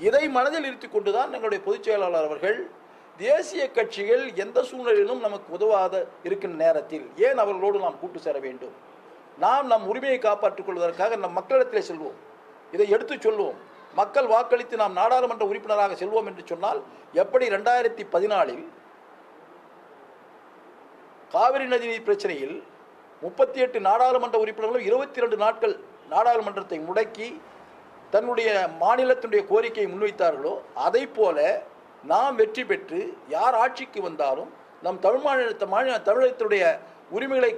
இதை மனதில் இருத்தி கொண்டுதான் எங்களுடைய பொதுச் செயலாளர் அவர்கள் தேசிய கட்சிகள் எந்த சூழ்நிலையிலும் நமக்கு உதவாத இருக்கின்ற நேரத்தில் ஏன் அவர்களோடு நாம் கூட்டு சேர வேண்டும்? நாம் நம் உரிமையை காப்பாற்றிக் கொள்வதற்காக நம் மக்களிடத்திலே செல்வோம். இதை எடுத்துச் சொல்வோம். மக்கள் வாக்களித்து நாம் நாடாளுமன்ற உறுப்பினராக செல்வோம் என்று சொன்னால் எப்படி ரெண்டாயிரத்தி பதினாலில் காவிரி நதி நீர் பிரச்சனையில் முப்பத்தி எட்டு நாடாளுமன்ற உறுப்பினர்களும் இருபத்தி ரெண்டு நாட்கள் நாடாளுமன்றத்தை முடக்கி தன்னுடைய மாநிலத்தினுடைய கோரிக்கையை முன்வைத்தார்களோ அதை போல நாம் வெற்றி பெற்று யார் ஆட்சிக்கு வந்தாலும் நம் தமிழ் மாநில மாநில தமிழகத்தினுடைய உரிமைகளை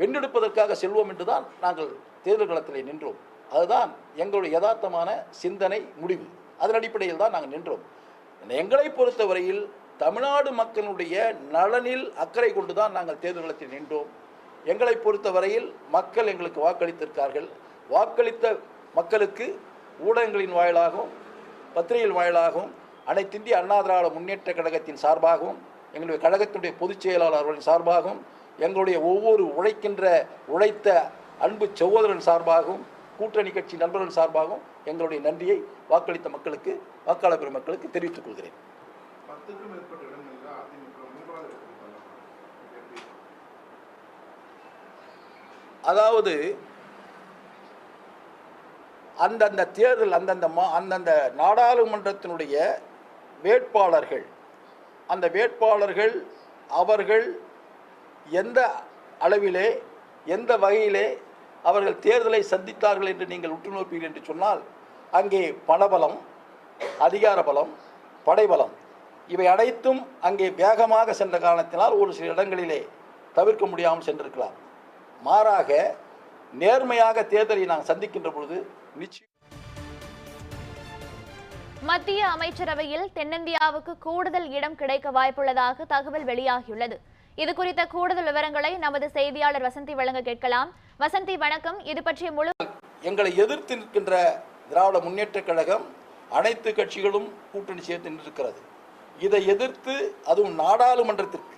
வென்றெடுப்பதற்காக செல்வோம் என்றுதான் நாங்கள் தேர்தல் களத்தில் நின்றோம். அதுதான் எங்களுடைய யதார்த்தமான சிந்தனை முடிவு. அதன் அடிப்படையில் தான் நாங்கள் நின்றோம். எங்களை பொறுத்தவரையில் தமிழ்நாடு மக்களுடைய நலனில் அக்கறை கொண்டு தான் நாங்கள் தேர்தல் களத்தில் நின்றோம். எங்களை பொறுத்தவரையில் மக்கள் எங்களுக்கு வாக்களித்திருக்கார்கள். வாக்களித்த மக்களுக்கு ஊடகங்களின் வாயிலாகவும் பத்திரிகைகள் வாயிலாகவும் அனைத்திந்திய அண்ணா திராவிட முன்னேற்ற கழகத்தின் சார்பாகவும் எங்களுடைய கழகத்தினுடைய பொதுச் செயலாளர் அவர்களின் சார்பாகவும் எங்களுடைய ஒவ்வொரு உழைக்கின்ற உழைத்த அன்பு சகோதரன் சார்பாகவும் கூட்டணி கட்சி நண்பர்கள் சார்பாகவும் எங்களுடைய நன்றியை வாக்களித்த மக்களுக்கு வாக்காளர் பெருமக்களுக்கு தெரிவித்துக் கொள்கிறேன். பத்துக்கும் மேற்பட்ட இடங்களில் அதிமுக மூன்றாவது இடத்தில் தள்ளப்படும். எப்படி அதாவது அந்தந்த தேர்தல் அந்தந்த மா அந்தந்த நாடாளுமன்றத்தினுடைய வேட்பாளர்கள். அந்த வேட்பாளர்கள் அவர்கள் எந்த அளவிலே எந்த வகையிலே அவர்கள் தேர்தலை சந்தித்தார்கள் என்று நீங்கள் உற்று நோப்பீர்கள் என்று சொன்னால் அங்கே பணபலம் அதிகார பலம் படைபலம் இவை அனைத்தும் அங்கே வேகமாக சென்ற காரணத்தினால் ஒரு சில இடங்களிலே தவிர்க்க முடியாமல் சென்றிருக்கலாம். மாறாக நேர்மையாக தேர்தலை நாங்கள் சந்திக்கின்ற பொழுது மத்திய அமைச்சரவையில் தென்னிந்தியாவுக்கு கூடுதல் இடம் கிடைக்க வாய்ப்புள்ளதாக தகவல் வெளியாகியுள்ளது. இது குறித்த கூடுதல் விவரங்களை நமது செய்தியாளர் வசந்தி வழங்க கேட்கலாம். வசந்தி வணக்கம். இது பற்றிய முழு எங்களை எதிர்த்து நிற்கின்ற திராவிட முன்னேற்றக் கழகம் அனைத்து கட்சிகளும் கூட்டணி சேர்த்து நின்றிருக்கிறது இதை எதிர்த்து அதுவும் நாடாளுமன்றத்திற்கு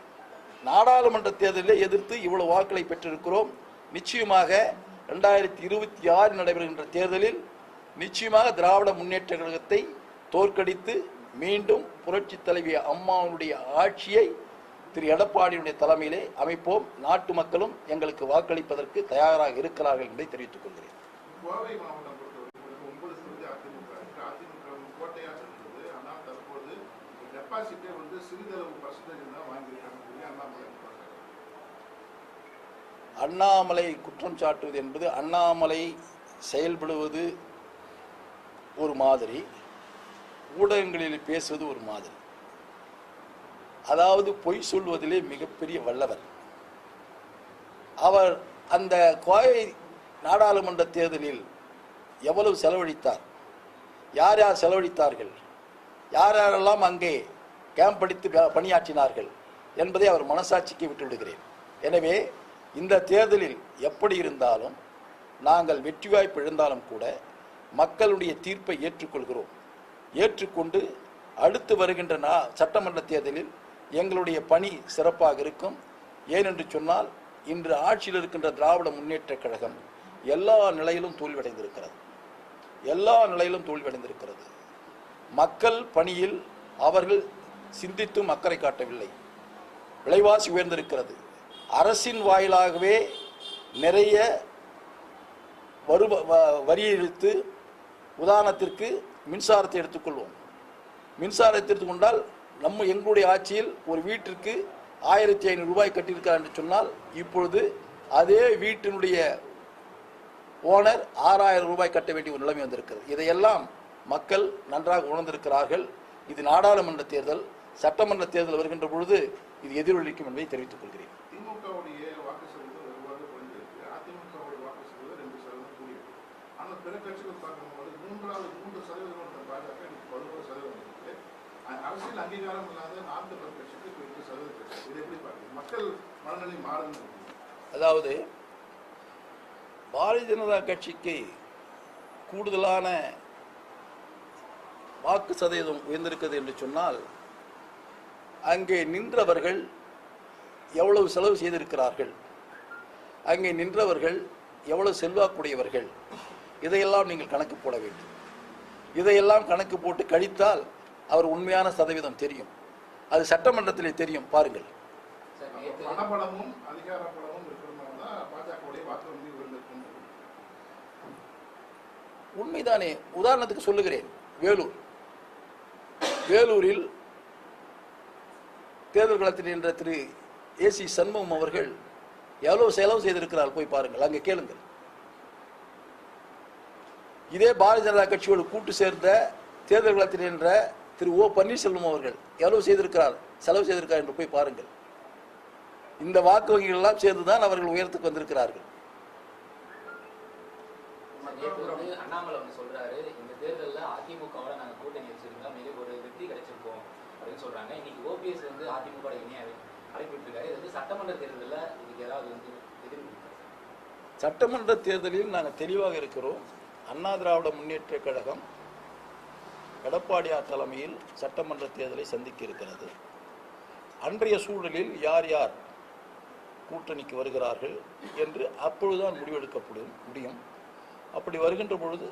நாடாளுமன்ற தேர்தலில் எதிர்த்து இவ்வளவு வாக்களை பெற்றிருக்கிறோம். நிச்சயமாக ரெண்டாயிரத்தி இருபத்தி ஆறு நடைபெறுகின்ற தேர்தலில் நிச்சயமாக திராவிட முன்னேற்ற கழகத்தை தோற்கடித்து மீண்டும் புரட்சி தலைவி அம்மாவுடைய ஆட்சியை திரு எடப்பாடியுடைய தலைமையிலே அமைப்போம். நாட்டு மக்களும் எங்களுக்கு வாக்களிப்பதற்கு தயாராக இருக்கிறார்கள் என்பதை தெரிவித்துக் கொள்கிறேன். கோவை மாவட்டம் பொறுத்தவரைக்கும் ஒன்பது அதிமுக இருக்கு. அதிமுக கோட்டையாக இருந்தது ஆனால் தற்போது டெபாசிட்டே வந்து சிறிதளவு பர்சன்டேஜ் தான் வாங்கியிருக்காங்க சொல்லி அண்ணாமலை சொல்றாரு. அண்ணாமலை குற்றம் சாட்டுவது என்பது அண்ணாமலை செயல்படுவது ஒரு மாதிரி ஊடகங்களில் பேசுவது ஒரு மாதிரி. அதாவது பொய் சொல்வதிலே மிகப்பெரிய வல்லவர். அவர் அந்த கோவை நாடாளுமன்ற தேர்தலில் எவ்வளவு செலவழித்தார்? யார் யார் செலவழித்தார்கள்? யார் யாரெல்லாம் அங்கே கேம்ப் அடித்து பணியாற்றினார்கள் என்பதை அவர் மனசாட்சிக்கு விட்டுவிடுகிறேன். எனவே இந்த தேர்தலில் எப்படி இருந்தாலும் நாங்கள் வெற்றி வாய்ப்பு இழந்தாலும் கூட மக்களுடைய தீர்ப்பை ஏற்றுக்கொள்கிறோம். ஏற்றுக்கொண்டு அடுத்து வருகின்ற நா சட்டமன்ற தேர்தலில் எங்களுடைய பணி சிறப்பாக இருக்கும். ஏனென்று சொன்னால் இன்று ஆட்சியில் இருக்கின்ற திராவிட முன்னேற்ற கழகம் எல்லா நிலையிலும் தோல்வியடைந்திருக்கிறது. எல்லா நிலையிலும் தோல்வியடைந்திருக்கிறது. மக்கள் பணியில் அவர்கள் சிந்தித்தும் அக்கறை காட்டவில்லை. விலைவாசி உயர்ந்திருக்கிறது. அரசின் வாயிலாகவே நிறைய வரு வ- வரியை இழுத்து உதாரணத்திற்கு மின்சாரத்தை எடுத்துக்கொள்வோம். மின்சாரத்தை எடுத்துக்கொண்டால் நம்ம எங்களுடைய ஆட்சியில் ஒரு வீட்டிற்கு ஆயிரத்தி ஐநூறு ரூபாய் கட்டியிருக்கார் என்று சொன்னால் இப்பொழுது அதே வீட்டினுடைய ஓனர் ஆறாயிரம் ரூபாய் கட்ட வேண்டிய ஒரு நிலைமை வந்திருக்கிறது. இதையெல்லாம் மக்கள் நன்றாக உணர்ந்திருக்கிறார்கள். இது நாடாளுமன்ற தேர்தல் சட்டமன்ற தேர்தல் வருகின்ற பொழுது இது எதிரொலிக்கும் என்பதை தெரிவித்துக் கொள்கிறேன் திமுகவுடைய வாக்கு சதவீதம் வெகுவாக குறைந்திருக்கு அதிமுகவுடைய வாக்கு சதவீதம் ரெண்டு சதவீதம் கூடியிருக்கு ஆனால் பிற கட்சிகள் பார்க்கும்போது மூன்றாவது மூன்று சதவீதம் கொண்ட பாஜக எனக்கு பதினோரு சதவீதம் இருக்கு. அரசியல் அங்கீகாரம் இல்லாத நான்கு பேர் கட்சிக்கு இப்போ எட்டு சதவீதம் இருக்கு. இதை எப்படி பார்க்குறீங்க மக்கள் மனநிலை மாறுதுன்னு அதாவது பாரதிய ஜனதா கட்சிக்கு கூடுதலான வாக்கு சதவீதம் உயர்ந்திருக்கிறது என்று சொன்னால் அங்கே நின்றவர்கள் எவ்வளவு செலவு செய்திருக்கிறார்கள்? அங்கே நின்றவர்கள் எவ்வளவு செல்வாக்குடையவர்கள்? இதையெல்லாம் நீங்கள் கணக்கு போட வேண்டும். இதையெல்லாம் கணக்கு போட்டு கழித்தால் அவர் உண்மையான சதவீதம் தெரியும். அது சட்டமன்றத்திலே தெரியும். பாருங்கள். உண்மைதானே? உதாரணத்துக்கு சொல்லுகிறேன். வேலூர். வேலூரில் தேர்தல் களத்தில் நின்ற திரு ஏசி சண்முகம் அவர்கள் எவ்வளவு செலவு செய்திருக்கிறார்? போய் பாருங்கள். அங்கே கேளுங்கள். இதே பாரதிய ஜனதா கட்சியோடு கூட்டு சேர்ந்த தேர்தல் களத்தில் நின்ற திரு ஓ பன்னீர்செல்வம் அவர்கள் எவ்வளவு செய்திருக்கிறார் செலவு செய்திருக்கிறார் என்று போய் பாருங்கள். இந்த வாக்கு வங்கிகள் எல்லாம் சேர்ந்துதான் அவர்கள் உயரத்துக்கு வந்திருக்கிறார்கள். சட்டமன்ற தேர்தலில் நாங்கள் தெளிவாக இருக்கிறோம். அண்ணா திராவிட முன்னேற்ற கழகம் எடப்பாடியார் தலைமையில் சட்டமன்ற தேர்தலை சந்திக்க இருக்கிறது அன்றைய சூழலில் யார் யார் கூட்டணிக்கு வருகிறார்கள் என்று அப்பொழுதுதான் முடிவெடுக்கப்படும் முடியும். அப்படி வருகின்ற பொழுது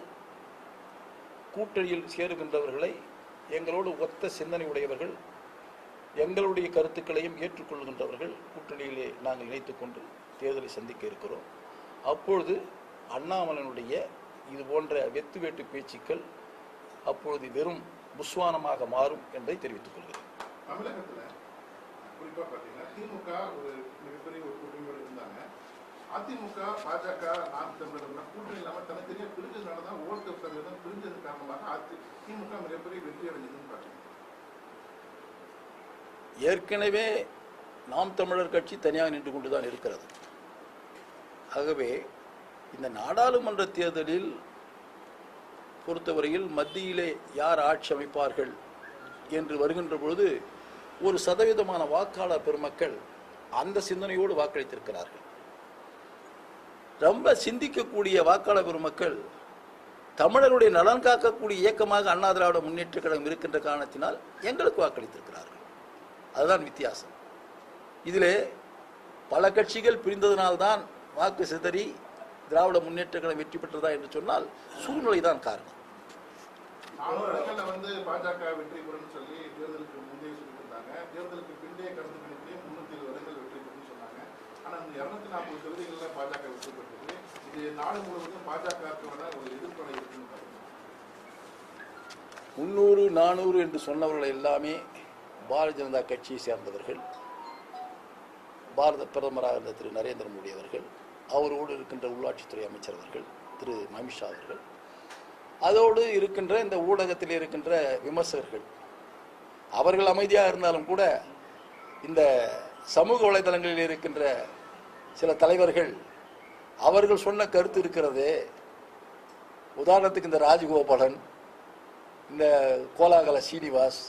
கூட்டணியில் சேருகின்றவர்களை எங்களோடு ஒத்த சிந்தனை உடையவர்கள் எங்களுடைய கருத்துக்களையும் ஏற்றுக்கொள்கின்றவர்கள் கூட்டணியிலே நாங்கள் இணைத்துக்கொண்டு தேர்தலை சந்திக்க இருக்கிறோம். அப்பொழுது அண்ணாமலனுடைய இது போன்ற வெத்து வேட்டு பேச்சுக்கள் அப்பொழுது வெறும் புஸ்வானமாக மாறும் என்பதை தெரிவித்துக் கொள்கிறேன். தமிழகத்துல குறிப்பா பாத்தீங்கன்னா திமுக ஒரு மிகப்பெரிய ஒரு கூட்டணியோடு இருந்தாங்க. அதிமுக பாஜக நாம் தமிழர் கூட்டணி இல்லாம தனித்தனியா பிரிஞ்சதுனால தான் ஓட்டு சதவீதம் பிரிஞ்சது காரணமாக அதி திமுக மிகப்பெரிய வெற்றி அடைஞ்சதுன்னு ஏற்கனவே நாம் தமிழர் கட்சி தனியாக நின்று கொண்டுதான் இருக்கிறது. ஆகவே இந்த நாடாளுமன்ற தேர்தலில் பொறுத்தவரையில் மத்தியிலே யார் ஆட்சி அமைப்பார்கள் என்று வருகின்ற பொழுது ஒரு சதவீதமான வாக்காளர் பெருமக்கள் அந்த சிந்தனையோடு வாக்களித்திருக்கிறார்கள். ரொம்ப சிந்திக்கக்கூடிய வாக்காளர் பெருமக்கள் தமிழருடைய நலன் காக்கக்கூடிய இயக்கமாக அண்ணா திராவிட முன்னேற்ற கழகம் இருக்கின்ற காரணத்தினால் எங்களுக்கு வாக்களித்திருக்கிறார்கள். அதுதான் வித்தியாசம். இதிலே பல கட்சிகள் பிரிந்ததனால்தான் வாக்கு சிதறி திராவிட முன்னேற்ற கழகம் வெற்றி பெற்றதா என்று சொன்னால் சூழ்நிலை தான் காரணம் முன்னூறு நானூறு என்று சொன்னவர்கள் எல்லாமே பாரதிய ஜனதா கட்சியை சேர்ந்தவர்கள். பாரத பிரதமராக இருந்த திரு நரேந்திர மோடி அவர்கள். அவரோடு இருக்கின்ற உள்ளாட்சித்துறை அமைச்சர் அவர்கள் திரு மமிஷா அவர்கள். அதோடு இருக்கின்ற இந்த ஊடகத்தில் இருக்கின்ற விமர்சகர்கள். அவர்கள் அமைதியாக இருந்தாலும் கூட இந்த சமூக வலைதளங்களில் இருக்கின்ற சில தலைவர்கள் அவர்கள் சொன்ன கருத்து இருக்கிறதே. உதாரணத்துக்கு இந்த ராஜகோபாலன் இந்த கோலாகல சீனிவாஸ்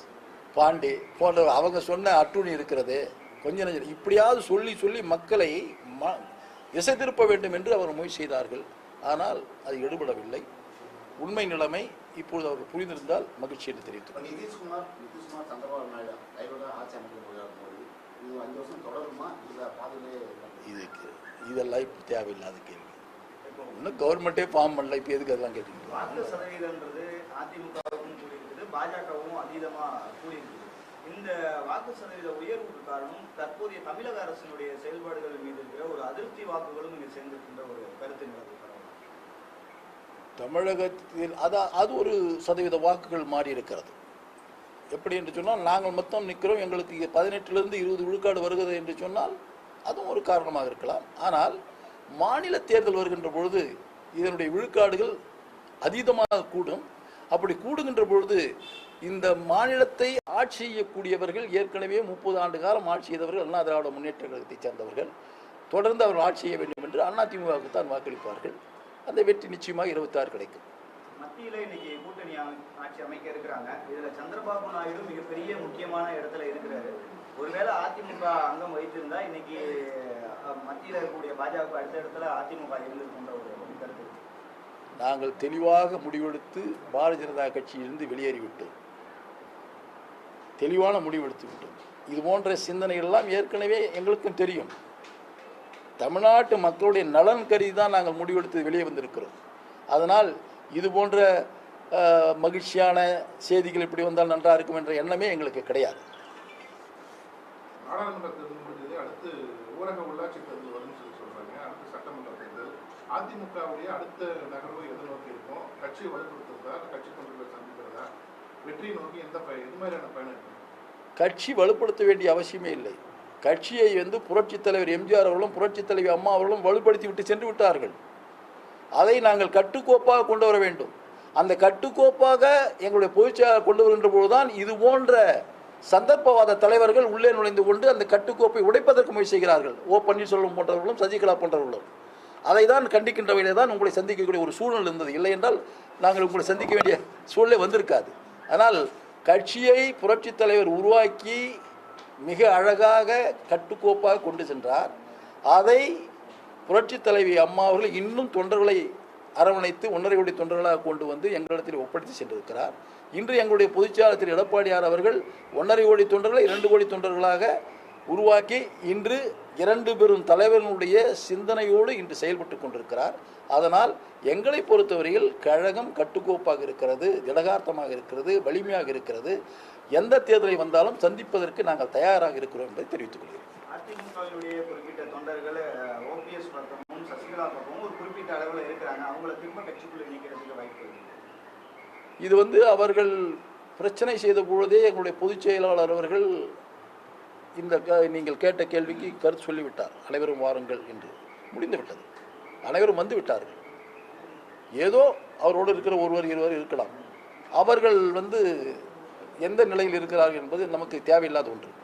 பாண்டே போன்ற அவங்க சொன்ன அட்டுணி இருக்கிறது. கொஞ்சம் நஞ்சம் இப்படியாவது சொல்லி சொல்லி மக்களை ம திசை திருப்ப வேண்டும் என்று அவர் முயற்சி செய்தார்கள். ஆனால் அது எடுபடவில்லை. உண்மை நிலைமை இப்பொழுது அவர்கள் புரிந்திருந்தால் மகிழ்ச்சி என்று தெரிவித்துக் இப்போ நிதிஷ்குமார் நிதிஷ்குமார் சந்திரபாபு நாயுடு ஆட்சி அமைக்க போகிறார் மோடி. இது அஞ்சு வருஷம் தொடருமா? இல்லை பாதிலே இதுக்கு இதெல்லாம் இப்போ தேவையில்லாத கேள்வி. இன்னும் கவர்மெண்ட்டே ஃபார்ம் பண்ணல இப்போ எதுக்கு அதெல்லாம் அதிமுகவுக்கும் கூடியிருக்குது பாஜகவும் அதீதமா கூடியிருக்குது. இந்த வாக்கு சதவீத உயர்வுக்கு காரணம் தற்போதைய தமிழக அரசினுடைய செயல்பாடுகள் மீது இருக்கிற ஒரு அதிருப்தி வாக்குகளும் இங்கே சேர்ந்திருக்கின்ற ஒரு கருத்து நிலவு தமிழகத்தில் அதான் அது ஒரு சதவீத வாக்குகள் மாறி இருக்கிறது. எப்படி என்று சொன்னால் நாங்கள் மொத்தம் நிற்கிறோம் எங்களுக்கு பதினெட்டுலேருந்து இருபது விழுக்காடு வருகிறது என்று சொன்னால் அதுவும் ஒரு காரணமாக இருக்கலாம். ஆனால் மாநில தேர்தல் வருகின்ற பொழுது இதனுடைய விழுக்காடுகள் அதீதமாக கூடும். அப்படி கூடுகின்ற பொழுது இந்த மாநிலத்தை ஆட்சி செய்யக்கூடியவர்கள் ஏற்கனவே முப்பது ஆண்டு காலம் ஆட்சி செய்தவர்கள் அண்ணா திராவிட முன்னேற்ற கழகத்தைச் சேர்ந்தவர்கள். தொடர்ந்து அவர்கள் ஆட்சி செய்ய வேண்டும் என்று அதிமுகவுக்கு தான் வாக்களிப்பார்கள். அந்த வெற்றி நிச்சயமாக இருபத்தாறு கிடைக்கும். மத்தியில இன்னைக்கு கூட்டணி ஆட்சி அமைக்க இருக்கிறாங்க. இதுல சந்திரபாபு நாயுடு மிகப்பெரிய முக்கியமான இடத்துல இருக்கிறாரு. ஒருவேளை அதிமுக அங்கம் வைத்திருந்தா இன்னைக்கு மத்தியில் மத்தியில இருக்கக்கூடிய பாஜக அடுத்த இடத்துல அதிமுக இருந்திருக்கின்ற ஒரு நாங்கள் தெளிவாக முடிவெடுத்து பாரதிய ஜனதா கட்சியிலிருந்து வெளியேறிவிட்டோம். தெளிவான முடிவெடுத்து விட்டோம். இது போன்ற சிந்தனைகள்லாம் ஏற்கனவே எங்களுக்கும் தெரியும். தமிழ்நாட்டு மக்களுடைய நலன் கருதி தான் நாங்கள் முடிவெடுத்து வெளியே வந்திருக்கிறோம். அதனால் இது போன்ற மகிழ்ச்சியான செய்திகள் இப்படி வந்தால் நன்றாக இருக்கும் என்ற எண்ணமே எங்களுக்கு கிடையாது. நாடாளுமன்ற தேர்தல் முடிஞ்சது அடுத்து ஊரக உள்ளாட்சி தேர்தல் வரும்னு சொல்லி சொல்றாங்க அடுத்து சட்டமன்ற தேர்தல் அதிமுகவுடைய அடுத்த நகர்வு எதை நோக்கி இருக்கும் கட்சியை வலுப்படுத்துறதா கட்சி தொண்டர்களை சந்திக்கிறதா? வெற்றியை நோக்கி எந்த பயன் எது மாதிரியான பயணம் இருக்கும் கட்சி வலுப்படுத்த வேண்டிய அவசியமே இல்லை. கட்சியை வந்து புரட்சித் தலைவர் எம்ஜிஆர் அவர்களும் புரட்சித் தலைவி அம்மா அவர்களும் வலுப்படுத்தி விட்டு சென்று விட்டார்கள். அதை நாங்கள் கட்டுக்கோப்பாக கொண்டு வர வேண்டும். அந்த கட்டுக்கோப்பாக எங்களுடைய பொதுச்செயலாளர் கொண்டு வருகின்ற பொழுதுதான் இது போன்ற சந்தர்ப்பவாத தலைவர்கள் உள்ளே நுழைந்து கொண்டு அந்த கட்டுக்கோப்பை உடைப்பதற்கு முயற்சி செய்கிறார்கள். ஓ பன்னீர்செல்வம் போன்றவர்களும் சசிகலா போன்றவர்களும். அதை தான் கண்டிக்கின்ற வகையிலே தான் உங்களை சந்திக்கக்கூடிய ஒரு சூழ்நிலை இருந்தது. இல்லை என்றால் நாங்கள் உங்களை சந்திக்க வேண்டிய சூழ்நிலை வந்திருக்காது. ஆனால் கட்சியை புரட்சித் தலைவர் உருவாக்கி மிக அழகாக கட்டுக்கோப்பாக கொண்டு சென்றார். அதை புரட்சித் தலைவி அம்மா அவர்கள் இன்னும் தொண்டர்களை அரவணைத்து ஒன்றரை கோடி தொண்டர்களாக கொண்டு வந்து எங்களிடத்தில் ஒப்படைத்து சென்றிருக்கிறார். இன்று எங்களுடைய பொதுச்செயலாளர் திரு. எடப்பாடியார் அவர்கள் ஒன்றரை கோடி தொண்டர்களை இரண்டு கோடி தொண்டர்களாக உருவாக்கி இன்று இரண்டு பெரும் தலைவர்களுடைய சிந்தனையோடு இன்று செயல்பட்டு கொண்டிருக்கிறார். அதனால் எங்களை பொறுத்தவரையில் கழகம் கட்டுக்கோப்பாக இருக்கிறது திடகார்த்தமாக இருக்கிறது வலிமையாக இருக்கிறது. எந்த தேர்தலை வந்தாலும் சந்திப்பதற்கு நாங்கள் தயாராக இருக்கிறோம் என்பதை தெரிவித்துக் கொள்கிறேன். இது வந்து அவர்கள் பிரச்சனை செய்த பொழுதே எங்களுடைய பொதுச் செயலாளர் அவர்கள் இந்த நீங்கள் கேட்ட கேள்விக்கு கருத்து சொல்லிவிட்டார். அனைவரும் வாருங்கள் என்று. முடிந்து விட்டது அனைவரும் வந்து விட்டார்கள். ஏதோ அவரோடு இருக்கிற ஒருவர் இருவர் இருக்கலாம். அவர்கள் வந்து எந்த நிலையில் இருக்கிறார்கள் என்பது நமக்கு தேவையில்லாத ஒன்று.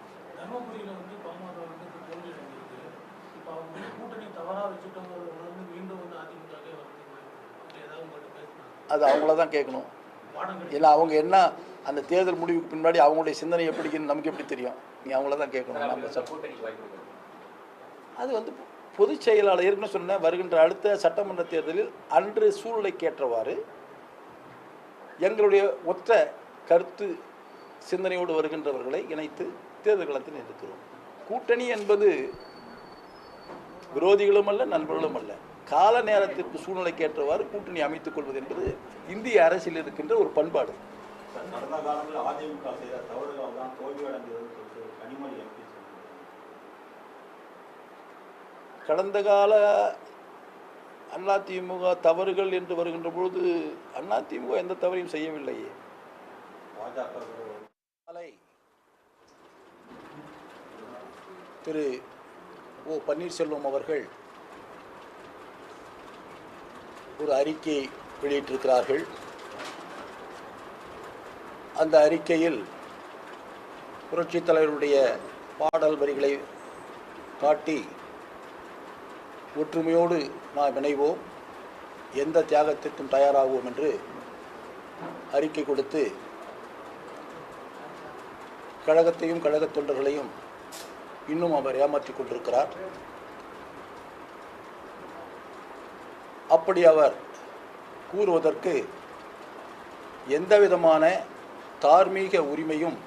அது அவங்கள தான் கேட்கணும் ஏன்னா அவங்க என்ன அந்த தேர்தல் முடிவுக்கு பின்னாடி அவங்களுடைய சிந்தனை எப்படி இருக்குன்னு நமக்கு எப்படி தெரியும்? நீ அவங்கள தான் கேட்கணும். நம்ம அது வந்து பொதுச் செயலாளர் ஏற்கனவே சொன்ன வருகின்ற அடுத்த சட்டமன்ற தேர்தலில் அன்று சூழ்நிலைக்கேற்றவாறு எங்களுடைய ஒற்ற கருத்து சிந்தனையோடு வருகின்றவர்களை இணைத்து தேர்தல் களத்தில் இருக்கிறோம் கூட்டணி என்பது விரோதிகளும் அல்ல நண்பர்களும் அல்ல. கால நேரத்திற்கு சூழ்நிலைக்கேற்றவாறு கூட்டணி அமைத்துக் கொள்வது என்பது இந்திய அரசியல் இருக்கின்ற ஒரு பண்பாடு. கடந்த காலங்களில் அதிமுக செய்த தவறுகள் தான் தோல்வியடைந்ததுன்னு சொல்லிட்டு கனிமொழி எம்பி கடந்த கால அதிமுக தவறுகள் என்று வருகின்ற பொழுது அதிமுக எந்த தவறையும் செய்யவில்லையே. பாஜக திரு ஓ பன்னீர்செல்வம் அவர்கள் ஒரு அறிக்கை வெளியிட்டிருக்கிறார்கள். அந்த அறிக்கையில் புரட்சித் தலைவருடைய பாடல் வரிகளை காட்டி ஒற்றுமையோடு நாம் இணைவோம். எந்த தியாகத்திற்கும் தயாராகுவோம் என்று அறிக்கை கொடுத்து கழகத்தையும் கழகத் தொண்டர்களையும் இன்னும் அவர் ஏமாற்றிக் கொண்டிருக்கிறார். அப்படி அவர் கூறுவதற்கு எந்த விதமான தார்மீக உரிமையும்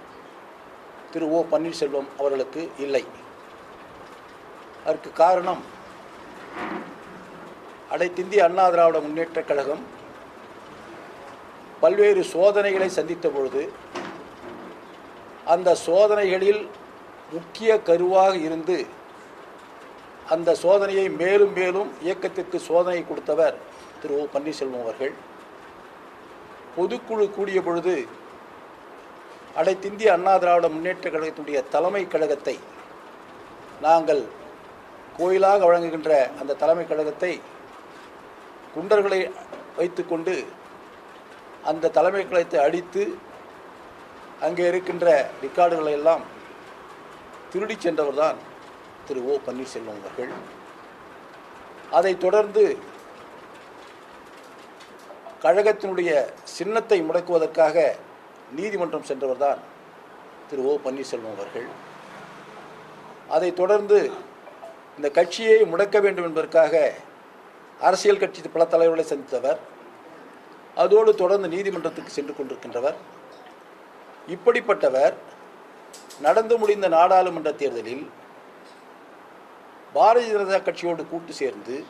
திரு ஓ பன்னீர்செல்வம் அவர்களுக்கு இல்லை. அதற்கு காரணம் அனைத்திந்திய அண்ணா திராவிட முன்னேற்றக் கழகம் பல்வேறு சோதனைகளை சந்தித்த பொழுது அந்த சோதனைகளில் முக்கிய கருவாக இருந்து அந்த சோதனையை மேலும் மேலும் இயக்கத்திற்கு சோதனை கொடுத்தவர் திரு ஓ பன்னீர்செல்வம் அவர்கள். பொதுக்குழு கூடிய பொழுது அனைத்திந்திய அண்ணா திராவிட முன்னேற்ற கழகத்தினுடைய தலைமை கழகத்தை நாங்கள் கோயிலாக வழங்குகின்ற அந்த தலைமை கழகத்தை குண்டர்களை வைத்துக்கொண்டு அந்த தலைமை கழகத்தை அடித்து அங்கே இருக்கின்ற ரெக்கார்டுகளை எல்லாம் திருடி சென்றவர் தான் திரு ஓ பன்னீர்செல்வம் அவர்கள். அதைத் தொடர்ந்து கழகத்தினுடைய சின்னத்தை முடக்குவதற்காக நீதிமன்றம் சென்றவர் தான் திரு ஓ பன்னீர்செல்வம் அவர்கள். அதைத் தொடர்ந்து இந்த கட்சியை முடக்க வேண்டும் என்பதற்காக அரசியல் கட்சி பல தலைவர்களை சந்தித்தவர். அதோடு தொடர்ந்து நீதிமன்றத்துக்கு சென்று கொண்டிருக்கின்றவர். இப்படிப்பட்டவர் நடந்து முடிந்த நாடாளுமன்ற தேர்தலில் பாரதிய ஜனதா கட்சியோடு கூட்டு சேர்ந்து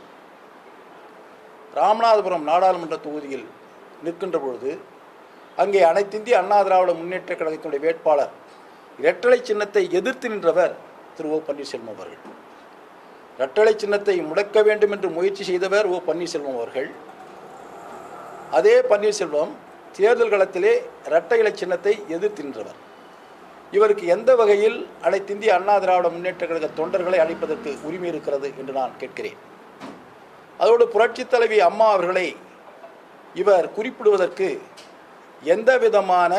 ராமநாதபுரம் நாடாளுமன்ற தொகுதியில் நிற்கின்ற பொழுது அங்கே அனைத்திந்திய அண்ணா திராவிட முன்னேற்ற கழகத்தினுடைய வேட்பாளர் இரட்டலை சின்னத்தை எதிர்த்து நின்றவர் திரு ஓ பன்னீர்செல்வம் அவர்கள். இரட்டலை சின்னத்தை முடக்க வேண்டும் என்று முயற்சி செய்தவர் ஓ பன்னீர்செல்வம் அவர்கள். அதே பன்னீர்செல்வம் தேர்தல் களத்திலே இரட்டை இலை சின்னத்தை எதிர்த்து நின்றவர். இவருக்கு எந்த வகையில் அனைத்திந்திய அண்ணா திராவிட முன்னேற்ற கழக தொண்டர்களை அழைப்பதற்கு உரிமை இருக்கிறது என்று நான் கேட்கிறேன். அதோடு புரட்சித் தலைவி அம்மா அவர்களை இவர் குறிப்பிடுவதற்கு எந்த விதமான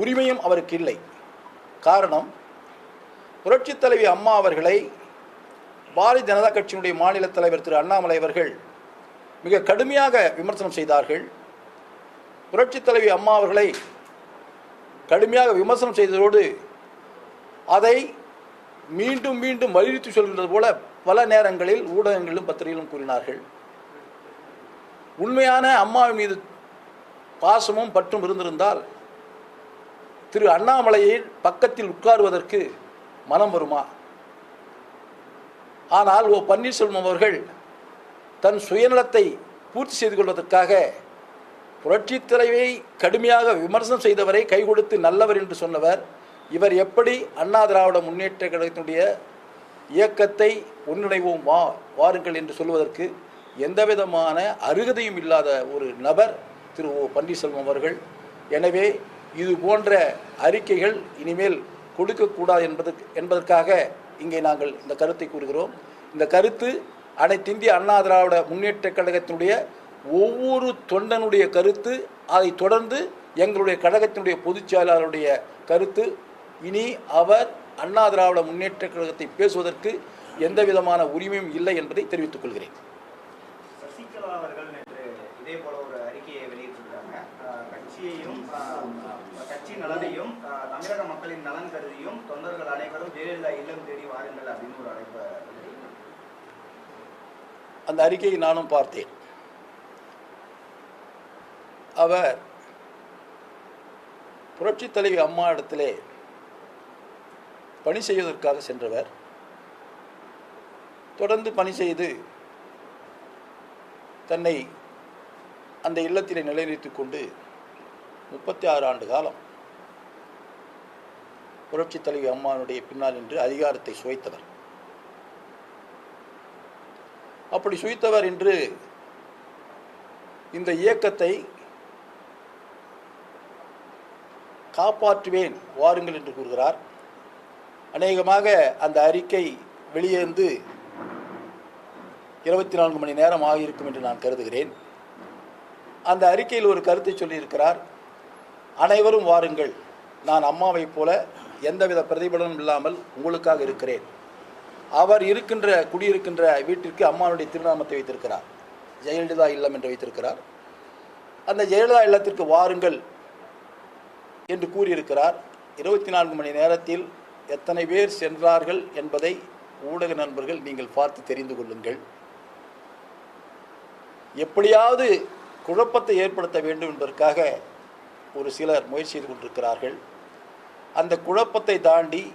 உரிமையும் அவருக்கு இல்லை காரணம் புரட்சித் தலைவி அம்மா அவர்களை பாரதிய ஜனதா கட்சியினுடைய மாநில தலைவர் திரு அண்ணாமலை அவர்கள் மிக கடுமையாக விமர்சனம் செய்தார்கள். புரட்சித் தலைவி அம்மா அவர்களை கடுமையாக விமர்சனம் செய்ததோடு அதை மீண்டும் மீண்டும் வலியுறுத்தி சொல்கின்றது போல பல நேரங்களில் ஊடகங்களிலும் பத்திரிகையிலும் கூறினார்கள். உண்மையான அம்மாவின் மீது பாசமும் பற்றும் இருந்திருந்தால் திரு அண்ணாமலையை பக்கத்தில் உட்காருவதற்கு மனம் வருமா? ஆனால் ஓ பன்னீர்செல்வம் அவர்கள் தன் சுயநலத்தை பூர்த்தி செய்து கொள்வதற்காக புரட்சித் தலைவை கடுமையாக விமர்சனம் செய்தவரை கை கொடுத்து நல்லவர் என்று சொன்னவர் இவர் எப்படி அண்ணா திராவிட முன்னேற்ற கழகத்தினுடைய இயக்கத்தை ஒன்றிணைவோம் வா வாருங்கள் என்று சொல்வதற்கு எந்தவிதமான அருகதையும் இல்லாத ஒரு நபர் திரு ஓ பன்னீர்செல்வம் அவர்கள். எனவே இது போன்ற அறிக்கைகள் இனிமேல் கொடுக்கக்கூடாது என்பது என்பதற்காக இங்கே நாங்கள் இந்த கருத்தை கூறுகிறோம். இந்த கருத்து அனைத்திந்திய அண்ணா திராவிட முன்னேற்ற கழகத்தினுடைய ஒவ்வொரு தொண்டனுடைய கருத்து அதை தொடர்ந்து எங்களுடைய கழகத்தினுடைய பொதுச் செயலாளருடைய கருத்து. இனி அவர் அண்ணா திராவிட முன்னேற்ற கழகத்தை பேசுவதற்கு எந்த விதமான உரிமையும் இல்லை என்பதை தெரிவித்துக் கொள்கிறேன் சசிகலா அவர்கள் நேற்று இதே போல ஒரு அறிக்கையை வெளியிட்டிருக்காங்க அஹ் கட்சியையும் அஹ், கட்சி நலனையும் அஹ், தமிழக மக்களின் நலன் கருதியும் தொண்டர்கள் அனைவரும் ஜெயலலிதா இல்லம் தேடி வாருங்கள் அப்படின்னு ஒரு அழைப்பை வெளியிட்டிருக்காங்க. அந்த அறிக்கையை நானும் பார்த்தேன். அவர் புரட்சி தலைவி அம்மா இடத்திலே பணி செய்வதற்காக சென்றவர். தொடர்ந்து பணி செய்து தன்னை அந்த இல்லத்திலே நிலைநிறுத்திக் கொண்டு முப்பத்தி ஆறு ஆண்டு காலம் புரட்சி தலைவி அம்மானுடைய பின்னால் நின்று அதிகாரத்தை சுவைத்தவர். அப்படி சுயித்தவர் என்று இந்த இயக்கத்தை காப்பாற்றுவேன் வாருங்கள் என்று கூறுகிறார். அநேகமாக அந்த அறிக்கை வெளியேந்து இருபத்தி நான்கு மணி நேரம் ஆகியிருக்கும் என்று நான் கருதுகிறேன். அந்த அறிக்கையில் ஒரு கருத்தை சொல்லியிருக்கிறார். அனைவரும் வாருங்கள். நான் அம்மாவைப் போல எந்தவித பிரதிபலனும் இல்லாமல் உங்களுக்காக இருக்கிறேன். அவர் இருக்கின்ற குடியிருக்கின்ற வீட்டிற்கு அம்மாவுடைய திருநாமத்தை வைத்திருக்கிறார். ஜெயலலிதா இல்லம் என்று வைத்திருக்கிறார். அந்த ஜெயலலிதா இல்லத்திற்கு வாருங்கள் என்று கூறியிருக்கிறார். இருபத்தி நான்கு மணி நேரத்தில் எத்தனை பேர் சென்றார்கள் என்பதை ஊடக நண்பர்கள் நீங்கள் பார்த்து தெரிந்து கொள்ளுங்கள். எப்படியாவது குழப்பத்தை ஏற்படுத்த வேண்டும் என்பதற்காக ஒரு சிலர் முயற்சி செய்து கொண்டிருக்கிறார்கள். அந்த குழப்பத்தை தாண்டி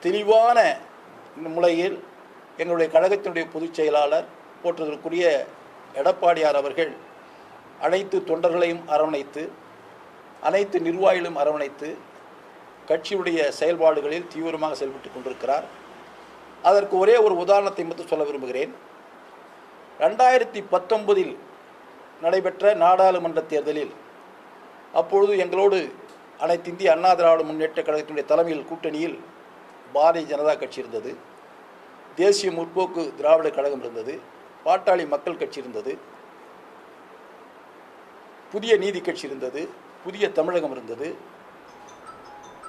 தெளிவான முறையில் எங்களுடைய கழகத்தினுடைய பொதுச் செயலாளர் போற்றுதற்குரிய எடப்பாடியார் அவர்கள் அனைத்து தொண்டர்களையும் அரவணைத்து அனைத்து நிர்வாகிகளும் அரவணைத்து கட்சியுடைய செயல்பாடுகளில் தீவிரமாக செயல்பட்டு கொண்டிருக்கிறார். அதற்கு ஒரே ஒரு உதாரணத்தை மட்டும் சொல்ல விரும்புகிறேன். ரெண்டாயிரத்தி பத்தொன்பதில் நடைபெற்ற நாடாளுமன்ற தேர்தலில் அப்பொழுது எங்களோடு அனைத்து இந்திய அண்ணா திராவிட முன்னேற்ற கழகத்தினுடைய தலைமையில் கூட்டணியில் பாரதிய ஜனதா கட்சி இருந்தது. தேசிய முற்போக்கு திராவிட கழகம் இருந்தது. பாட்டாளி மக்கள் கட்சி இருந்தது. புதிய நீதி கட்சி இருந்தது. புதிய தமிழகம் இருந்தது.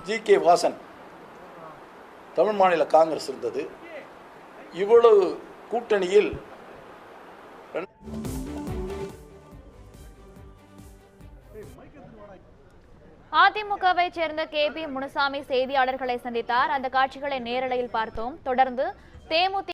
ஜி கே வாசன் தமிழ் மாநில காங்கிரஸ் இருந்தது. இவ்வளவு கூட்டணியில் அதிமுகவை சேர்ந்த கே பி முனுசாமி செய்தியாளர்களை சந்தித்தார். அந்த காட்சிகளை நேரலையில் பார்த்தோம். தொடர்ந்து தேமுதிக